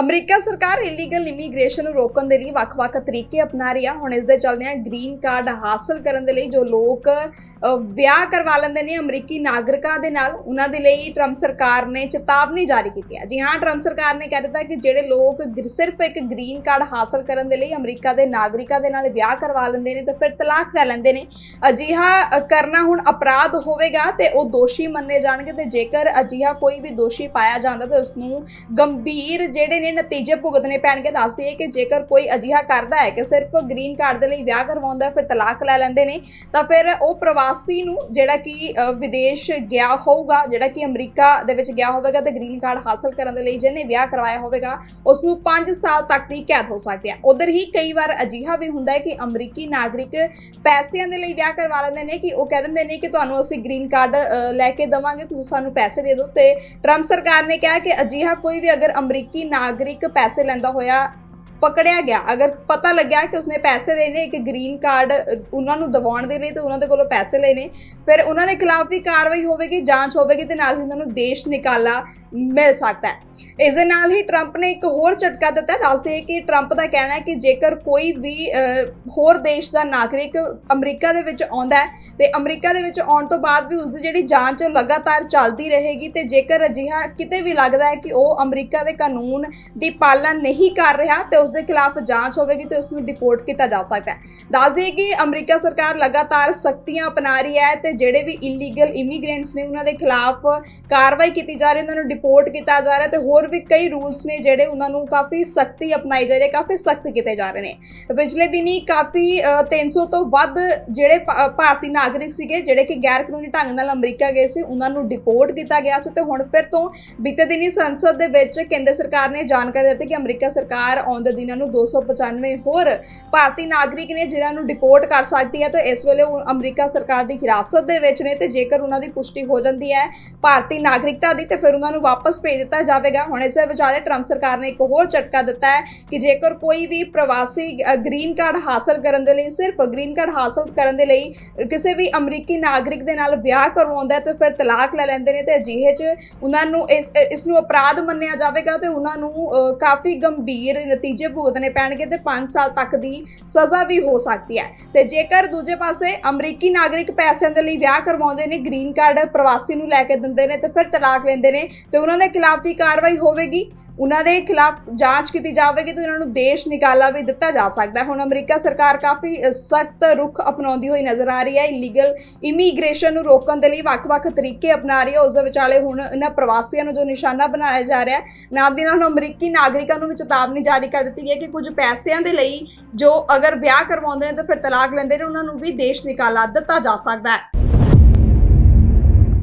America ਸਰਕਾਰ illegal immigration ਨੂੰ ਰੋਕਣ ਦੇ ਲਈ ਵੱਖ-ਵੱਖ ਤਰੀਕੇ ਅਪਣਾ ਰਹੀ ਆ। ਹੁਣ ਇਸ ਦੇ ਚੱਲਦਿਆਂ ਗ੍ਰੀਨ ਕਾਰਡ ਹਾਸਲ ਕਰਨ ਦੇ ਲਈ ਜੋ ਲੋਕ ਵਿਆਹ ਕਰਵਾ ਲੈਂਦੇ ਨੇ ਅਮਰੀਕੀ ਨਾਗਰਿਕਾਂ ਦੇ ਨਾਲ, ਉਹਨਾਂ ਦੇ ਲਈ ਟਰੰਪ ਸਰਕਾਰ ਨੇ ਚੇਤਾਵਨੀ ਜਾਰੀ ਕੀਤੀ ਹੈ ਜੀ ਹਾਂ ਟਰੰਪ ਸਰਕਾਰ ਨੇ ਕਹਿ ਦਿੱਤਾ ਕਿ ਜਿਹੜੇ ਲੋਕ ਸਿਰਫ ਇੱਕ ਗ੍ਰੀਨ ਕਾਰਡ ਹਾਸਲ ਕਰਨ ਦੇ ਲਈ ਅਮਰੀਕਾ ਦੇ ਨਾਗਰਿਕਾਂ ਦੇ ਨਾਲ ਵਿਆਹ ਕਰਵਾ ਲੈਂਦੇ ਨੇ ਤੇ ਫਿਰ ਤਲਾਕ ਲੈ ਲੈਂਦੇ ਨੇ। ਅਜਿਹਾ ਕਰਨਾ ਹੁਣ ਅਪਰਾਧ ਹੋਵੇਗਾ ਤੇ ਉਹ ਦੋਸ਼ੀ ਮੰਨੇ ਜਾਣਗੇ ਤੇ ਜੇਕਰ ਅਜਿਹਾ ਕੋਈ ਵੀ ਦੋਸ਼ੀ ਪਾਇਆ ਜਾਂਦਾ ਤਾਂ ਉਸ ਨੂੰ ਗੰਭੀਰ ਜਿਹੜੇ ਨੇ ਨਤੀਜੇ ਭੁਗਤਣੇ ਪੈਣਗੇ ਦੱਸਦੀ ਕਿ ਜੇਕਰ ਕੋਈ ਅਜਿਹਾ ਕਰਦਾ ਹੈ ਕਿ ਸਿਰਫ ਗ੍ਰੀਨ ਕਾਰਡ ਦੇ ਲਈ ਵਿਆਹ ਕਰਵਾਉਂਦਾ ਫਿਰ ਤਲਾਕ ਲੈ ਲੈਂਦੇ ਨੇ ਤਾਂ ਫਿਰ ਉਹ ਪ੍ਰਵਾਸੀ ਨੂੰ ਜਿਹੜਾ ਕਿ ਵਿਦੇਸ਼ ਗਿਆ ਹੋਊਗਾ ਜਿਹੜਾ ਕਿ ਅਮਰੀਕਾ ਦੇ ਵਿੱਚ ਗਿਆ ਹੋਵੇਗਾ ਤੇ ਗ੍ਰੀਨ ਕਾਰਡ ਹਾਸਲ ਕਰਨ ਦੇ ਲਈ ਜਿਹਨੇ ਵਿਆਹ ਕਰਵਾਇਆ ਹੋਵੇਗਾ ਉਸ ਨੂੰ 5 ਸਾਲ ਤੱਕ ਦੀ ਕੈਦ ਹੋ ਸਕਦੀ ਹੈ। ਉਧਰ ਹੀ ਕਈ ਵਾਰ ਅਜਿਹਾ ਵੀ ਹੁੰਦਾ ਹੈ ਕਿ ਅਮਰੀਕੀ ਨਾਗਰਿਕ ਪੈਸਿਆਂ ਦੇ ਲਈ ਵਿਆਹ ਕਰਵਾ ਲੈਂਦੇ ਨੇ ਕਿ ਉਹ ਕਹਿ ਦਿੰਦੇ ਨੇ ਕਿ ਤੁਹਾਨੂੰ ਅਸੀਂ ਗ੍ਰੀਨ ਕਾਰਡ ਅ, ਲੈ ਕੇ ਦਵਾਂਗੇ ਤੁਸੀਂ ਸਾਨੂੰ ਪੈਸੇ ਦੇ ਦਿਓ ਤੇ ਟਰੰਪ ਸਰਕਾਰ ਨੇ ਕਿਹਾ ਕਿ ਅਜਿਹਾ ਕੋਈ ਵੀ ਅਗਰ ਅਮਰੀਕੀ ਨਾਗਰਿਕ ਪੈਸੇ ਲੈਂਦਾ ਹੋਇਆ ਪਕੜਿਆ ਗਿਆ ਅਗਰ ਪਤਾ ਲੱਗਿਆ ਕਿ ਉਸਨੇ ਪੈਸੇ ਲੈਣੇ, ਇੱਕ ਗ੍ਰੀਨ ਕਾਰਡ ਉਹਨਾਂ ਨੂੰ ਦਿਵਾਉਣ ਦੇ ਲਈ ਤੇ ਉਹਨਾਂ ਦੇ ਕੋਲੋਂ ਪੈਸੇ ਲੈਣੇ, ਫਿਰ ਉਹਨਾਂ ਦੇ ਖਿਲਾਫ ਵੀ ਕਾਰਵਾਈ ਹੋਵੇਗੀ, ਜਾਂਚ ਹੋਵੇਗੀ ਤੇ ਨਾਲ ਹੀ ਉਹਨਾਂ ਨੂੰ ਦੇਸ਼ ਨਿਕਾਲਾ ਮਿਲ ਸਕਦਾ ਹੈ ਇਸ ਦੇ ਨਾਲ ਹੀ ਟਰੰਪ ਨੇ ਇੱਕ ਹੋਰ ਝਟਕਾ ਦਿੱਤਾ ਹੈ। ਦੱਸਦੇ ਕਿ ਟਰੰਪ ਦਾ ਕਹਿਣਾ ਹੈ ਕਿ ਜੇਕਰ ਕੋਈ ਵੀ ਹੋਰ ਦੇਸ਼ ਦਾ ਨਾਗਰਿਕ ਅਮਰੀਕਾ ਦੇ ਵਿੱਚ ਆਉਂਦਾ ਹੈ ਤੇ ਅਮਰੀਕਾ ਦੇ ਵਿੱਚ ਆਉਣ ਤੋਂ ਬਾਅਦ ਵੀ ਉਸ ਦੀ ਜਿਹੜੀ ਜਾਂਚ ਲਗਾਤਾਰ ਚੱਲਦੀ ਰਹੇਗੀ ਤੇ ਜੇਕਰ ਅਜਿਹਾ ਕਿਤੇ ਵੀ ਲੱਗਦਾ ਹੈ ਕਿ ਉਹ ਅਮਰੀਕਾ ਦੇ ਕਾਨੂੰਨ ਦੀ ਪਾਲਣਾ ਨਹੀਂ ਕਰ ਰਿਹਾ ਤੇ ਉਸ ਦੇ ਖਿਲਾਫ ਜਾਂਚ ਹੋਵੇਗੀ ਤੇ ਉਸ ਨੂੰ ਡਿਪੋਰਟ ਕੀਤਾ ਜਾ ਸਕਦਾ ਹੈ। ਦੱਸ ਦਈਏ ਕਿ ਅਮਰੀਕਾ ਸਰਕਾਰ ਲਗਾਤਾਰ ਸਖਤੀਆਂ ਅਪਣਾ ਰਹੀ ਹੈ ਤੇ ਜਿਹੜੇ ਵੀ ਇਲੀਗਲ ਇਮੀਗ੍ਰੈਂਟਸ ਨੇ ਉਹਨਾਂ ਦੇ ਖਿਲਾਫ ਕਾਰਵਾਈ ਕੀਤੀ ਜਾ ਰਹੀ ਹੈ ਉਹਨਾਂ ਨੂੰ ਡਿਪੋਰਟ ਕੀਤਾ ਜਾ ਰਿਹਾ ਤੇ ਹੋਰ ਵੀ ਕਈ ਰੂਲਸ ਨੇ ਜਿਹੜੇ ਉਹਨਾਂ ਨੂੰ ਕਾਫੀ ਸਖਤੀ ਅਪਣਾਈ ਜਾ ਰਹੀ ਹੈ ਕਾਫੀ ਸਖਤ ਕੀਤੇ ਜਾ ਰਹੇ ਨੇ। ਪਿਛਲੇ ਦਿਨੀ ਕਾਫੀ ਅ, 300 ਤੋਂ ਵੱਧ ਜਿਹੜੇ ਭਾਰਤੀ ਨਾਗਰਿਕ ਸੀਗੇ ਜਿਹੜੇ ਕਿ ਗੈਰ ਕਾਨੂੰਨੀ ਢੰਗ ਨਾਲ ਅਮਰੀਕਾ ਗਏ ਸੀ ਉਹਨਾਂ ਨੂੰ ਡਿਪੋਰਟ ਕੀਤਾ ਗਿਆ ਸੀ ਤੇ ਹੁਣ ਫਿਰ ਤੋਂ ਬੀਤੇ ਦਿਨੀ ਸੰਸਦ ਦੇ ਵਿੱਚ ਕੇਂਦਰ ਸਰਕਾਰ ਨੇ ਜਾਣਕਾਰੀ ਦਿੱਤੀ ਕਿ ਅਮਰੀਕਾ ਸਰਕਾਰ ਆਉਂਦੇ ਦਿਨਾਂ ਨੂੰ 295 ਹੋਰ ਭਾਰਤੀ ਨਾਗਰਿਕ ਨੇ ਜਿਨ੍ਹਾਂ ਨੂੰ ਡਿਪੋਰਟ ਕਰ ਸਕਦੀ ਹੈ ਤਾਂ ਇਸ ਵੇਲੇ ਉਹ ਅਮਰੀਕਾ ਸਰਕਾਰ ਦੀ ਹਿਰਾਸਤ ਦੇ ਵਿੱਚ ਨੇ ਤੇ ਜੇਕਰ ਉਹਨਾਂ ਦੀ ਪੁਸ਼ਟੀ ਹੋ ਜਾਂਦੀ ਹੈ ਭਾਰਤੀ ਨਾਗਰਿਕਤਾ ਦੀ ਤੇ ਫਿਰ ਉਹਨਾਂ ਨੂੰ ਵਾਪਸ ਭੇਜ ਦਿੱਤਾ ਜਾਵੇਗਾ। ਹੁਣ ਇਸੇ ਵਿਚਾਲੇ ਟਰੰਪ ਸਰਕਾਰ ਨੇ ਇੱਕ ਹੋਰ ਝਟਕਾ ਦਿੱਤਾ ਹੈ ਕਿ ਜੇਕਰ ਕੋਈ ਵੀ ਪ੍ਰਵਾਸੀ ਅ, ਗ੍ਰੀਨ ਕਾਰਡ ਹਾਸਲ ਕਰਨ ਦੇ ਲਈ ਸਿਰਫ ਗ੍ਰੀਨ ਕਾਰਡ ਹਾਸਲ ਕਰਨ ਦੇ ਲਈ ਕਿਸੇ ਵੀ ਅਮਰੀਕੀ ਨਾਗਰਿਕ ਦੇ ਨਾਲ ਵਿਆਹ ਕਰਵਾਉਂਦਾ ਹੈ ਤੇ ਫਿਰ ਤਲਾਕ ਲੈ ਲੈਂਦੇ ਨੇ ਤੇ ਅਜਿਹੇ 'ਚ ਉਹਨਾਂ ਨੂੰ ਇਸ ਇਸ ਨੂੰ ਅਪਰਾਧ ਮੰਨਿਆ ਜਾਵੇਗਾ ਤੇ ਉਹਨਾਂ ਨੂੰ ਕਾਫੀ ਗੰਭੀਰ ਨਤੀਜੇ ਭੁਗਤਣੇ ਪੈਣਗੇ ਤੇ 5 ਸਾਲ ਤੱਕ ਦੀ ਸਜ਼ਾ ਵੀ ਹੋ ਸਕਦੀ ਹੈ। ਤੇ ਜੇਕਰ ਦੂਜੇ ਪਾਸੇ ਅਮਰੀਕੀ ਨਾਗਰਿਕ ਪੈਸਿਆਂ ਦੇ ਲਈ ਵਿਆਹ ਕਰਵਾਉਂਦੇ ਨੇ, ਗ੍ਰੀਨ ਕਾਰਡ ਪ੍ਰਵਾਸੀ ਨੂੰ ਲੈ ਕੇ ਦਿੰਦੇ ਨੇ ਤੇ ਫਿਰ ਤਲਾਕ ਲੈਂਦੇ ਨੇ, ਤੇ ਉਹਨਾਂ ਦੇ ਖਿਲਾਫ ਵੀ ਕਾਰਵਾਈ ਹੋਵੇਗੀ। ਉਹਨਾਂ ਦੇ ਖਿਲਾਫ ਜਾਂਚ ਕੀਤੀ ਜਾਵੇਗੀ ਤੇ ਉਹਨਾਂ ਨੂੰ ਦੇਸ਼ ਨਿਕਾਲਾ ਵੀ ਦਿੱਤਾ ਜਾ ਸਕਦਾ ਹੁਣ ਅਮਰੀਕਾ ਸਰਕਾਰ ਕਾਫੀ ਸਖਤ ਰੁਖ ਅਪਣਾਉਂਦੀ ਹੋਈ ਨਜ਼ਰ ਆ ਰਹੀ ਹੈ। ਇਲੀਗਲ ਇਮੀਗ੍ਰੇਸ਼ਨ ਨੂੰ ਰੋਕਣ ਦੇ ਲਈ ਵੱਖ-ਵੱਖ ਤਰੀਕੇ ਅਪਣਾ ਰਹੀ ਹੈ। ਉਸ ਦੇ ਵਿਚਾਲੇ ਹੁਣ ਇਹਨਾਂ ਪ੍ਰਵਾਸੀਆਂ ਨੂੰ ਜੋ ਨਿਸ਼ਾਨਾ ਬਣਾਇਆ ਜਾ ਰਿਹਾ ਹੈ, ਨਾਲ ਦੀ ਨਾਲ ਅਮਰੀਕੀ ਨਾਗਰਿਕਾਂ ਨੂੰ ਵੀ ਚੇਤਾਵਨੀ ਜਾਰੀ ਕਰ ਦਿੱਤੀ ਗਈ ਹੈ ਕਿ ਕੁਝ ਪੈਸਿਆਂ ਦੇ ਲਈ ਜੋ ਅਗਰ ਵਿਆਹ ਕਰਵਾਉਂਦੇ ਨੇ ਤਾਂ ਫਿਰ ਤਲਾਕ ਲੈਂਦੇ ਨੇ, ਉਹਨਾਂ ਨੂੰ ਵੀ ਦੇਸ਼ ਨਿਕਾਲਾ ਦਿੱਤਾ ਜਾ ਸਕਦਾ ਹੈ।